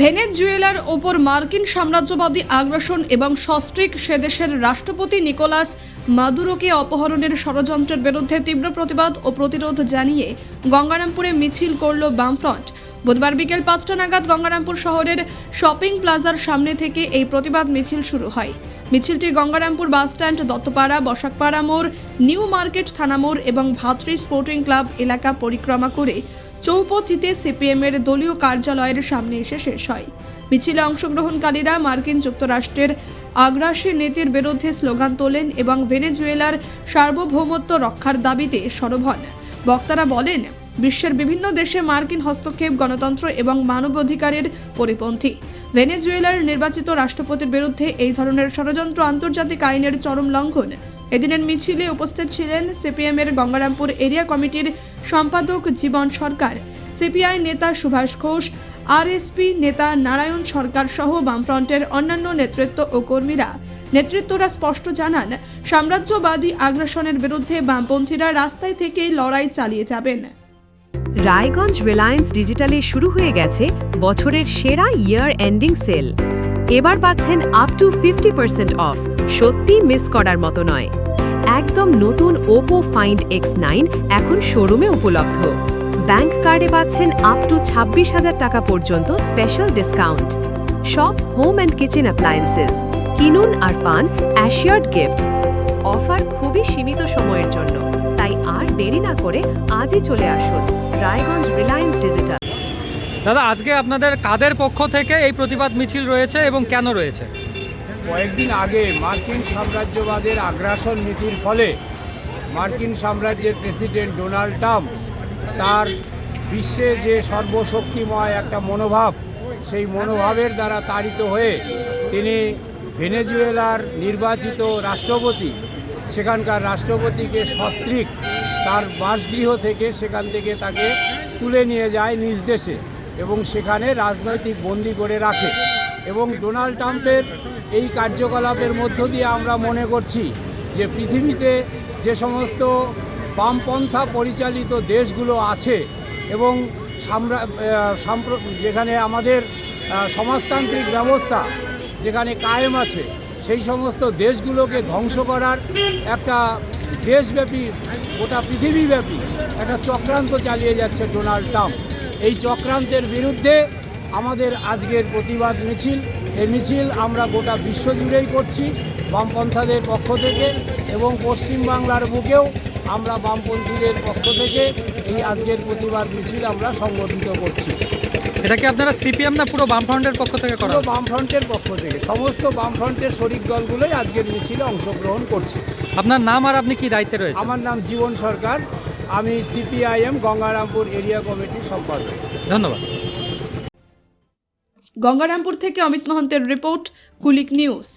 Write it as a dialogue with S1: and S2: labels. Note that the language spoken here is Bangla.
S1: ভেনেজুয়েলার ওপর মার্কিন সাম্রাজ্যবাদী আগ্রাসন এবং সস্ত্রীক সে দেশের রাষ্ট্রপতি নিকোলাস মাদুরোকে অপহরণের ষড়যন্ত্রের বিরুদ্ধে তীব্র প্রতিবাদ ও প্রতিরোধ জানিয়ে গঙ্গারামপুরে মিছিল করল বামফ্রন্ট। বুধবার বিকেল পাঁচটা নাগাদ গঙ্গারামপুর শহরের শপিং প্লাজার সামনে থেকে এই প্রতিবাদ মিছিল শুরু হয়। মিছিলটি গঙ্গারামপুর বাসস্ট্যান্ড দত্তপাড়া, বসাকপাড়া মোড়, নিউ মার্কেট থানা মোড় এবং ভাতৃ স্পোর্টিং ক্লাব এলাকা পরিক্রমা করে চৌপথিতে সিপিএমের দলীয় কার্যালয়ের সামনে এসে শেষ হয়। মিছিলে অংশগ্রহণকারীরা মার্কিন যুক্তরাষ্ট্রের আগ্রাসী নীতির বিরুদ্ধে স্লোগান তোলেন এবং ভেনেজুয়েলার সার্বভৌমত্ব রক্ষার দাবিতে সরব হন। বক্তারা বলেন বিশ্বের বিভিন্ন দেশে মার্কিন হস্তক্ষেপ, গণতন্ত্র এবং মানবাধিকারের পরিপন্থী। ভেনেজুয়েলার নির্বাচিত রাষ্ট্রপতির বিরুদ্ধে এই ধরনের ষড়যন্ত্র আন্তর্জাতিক আইনের চরম লঙ্ঘন। এদিনের মিছিলে উপস্থিত ছিলেন সিপিএম এর গঙ্গারামপুর এরিয়া কমিটির সম্পাদক জীবন সরকার। সিপিআই নেতা সুভাষ ঘোষ, আরএসপি নেতা নারায়ণ সরকার সহ বামফ্রন্টের অন্যান্য নেতৃত্ব ও কর্মীরা। নেতৃত্বরা স্পষ্ট জানান, সাম্রাজ্যবাদী আগ্রাসনের বিরুদ্ধে বামপন্থীরা রাস্তায় থেকেই লড়াই চালিয়ে যাবেন।
S2: রায়গঞ্জ রিলায়েন্স ডিজিটালে শুরু হয়ে গেছে বছরের সেরা ইয়ার এন্ডিং সেল। এবার পাচ্ছেন up to fifty percent off সত্যি মিস করার মতো নয়। একদম নতুন ওপো ফাইন্ড এক্স নাইন এখন শোরুমে উপলব্ধ। ব্যাংক কার্ডে পাচ্ছেন আপ টু ছাব্বিশ হাজার টাকা পর্যন্ত স্পেশাল ডিসকাউন্ট সব হোম অ্যান্ড কিচেন অ্যাপ্লায়েন্সেস কিনুন আর পান অ্যাশিয়ার্ড গিফটস অফার খুবই সীমিত সময়ের জন্য। দেরি না করে আজই চলে আসুন। Raiganj Reliance Digital.
S3: দাদা আজকে আপনাদের কাদের পক্ষ থেকে এই প্রতিবাদ মিছিল রয়েছে এবং কেন রয়েছে?
S4: কয়েকদিন আগে মার্কিন সাম্রাজ্যবাদের আগ্রাসন নীতির ফলে মার্কিন সাম্রাজ্যের প্রেসিডেন্ট ডোনাল্ড ট্রাম্প তার বিশ্বে যে সর্বশক্তিময় একটা মনোভাব সেই মনোভাবের দ্বারা তাড়িত হয়ে তিনি ভেনেজুয়েলার নির্বাচিত রাষ্ট্রপতি সেখানকার রাষ্ট্রপতিকে সস্ত্রীক তার বাসগৃহ থেকে সেখান থেকে তাকে তুলে নিয়ে যায় নিজ দেশে এবং সেখানে রাজনৈতিক বন্দি করে রাখে। এবং ডোনাল্ড ট্রাম্পের এই কার্যকলাপের মধ্য দিয়ে আমরা মনে করছি যে পৃথিবীতে যে সমস্ত বামপন্থা পরিচালিত দেশগুলো আছে এবং যেখানে আমাদের সমাজতান্ত্রিক ব্যবস্থা যেখানে কায়েম আছে, সেই সমস্ত দেশগুলোকে ধ্বংস করার একটা দেশব্যাপী, গোটা পৃথিবীব্যাপী একটা চক্রান্ত চালিয়ে যাচ্ছে ডোনাল্ড ট্রাম্প। এই চক্রান্তের বিরুদ্ধে আমাদের আজকের প্রতিবাদ মিছিল। এই মিছিল আমরা গোটা বিশ্বজুড়েই করছি, বামপন্থাদের পক্ষ থেকে এবং পশ্চিমবাংলার বুকেও আমরা বামপন্থীদের পক্ষ থেকে এই আজকের প্রতিবাদ মিছিল আমরা সংগঠিত করছি।
S3: এটা কি আপনারা সিপিএম না পুরো বামফ্রন্টের পক্ষ থেকে করা
S4: পুরো বামফ্রন্টের পক্ষ থেকে। সমস্ত বামফ্রন্টের শরিক দলগুলোই আজকের মিছিলে অংশগ্রহণ করছে।
S3: আপনার নাম আর আপনি কি দায়িত্বে রয়েছে
S4: আমার নাম জীবন সরকার। আমি সিপিআইএম গঙ্গারামপুর এরিয়া কমিটির সম্পাদক।
S3: ধন্যবাদ।
S1: গঙ্গারামপুর থেকে অমিত মহন্তের রিপোর্ট কুলিক নিউজ।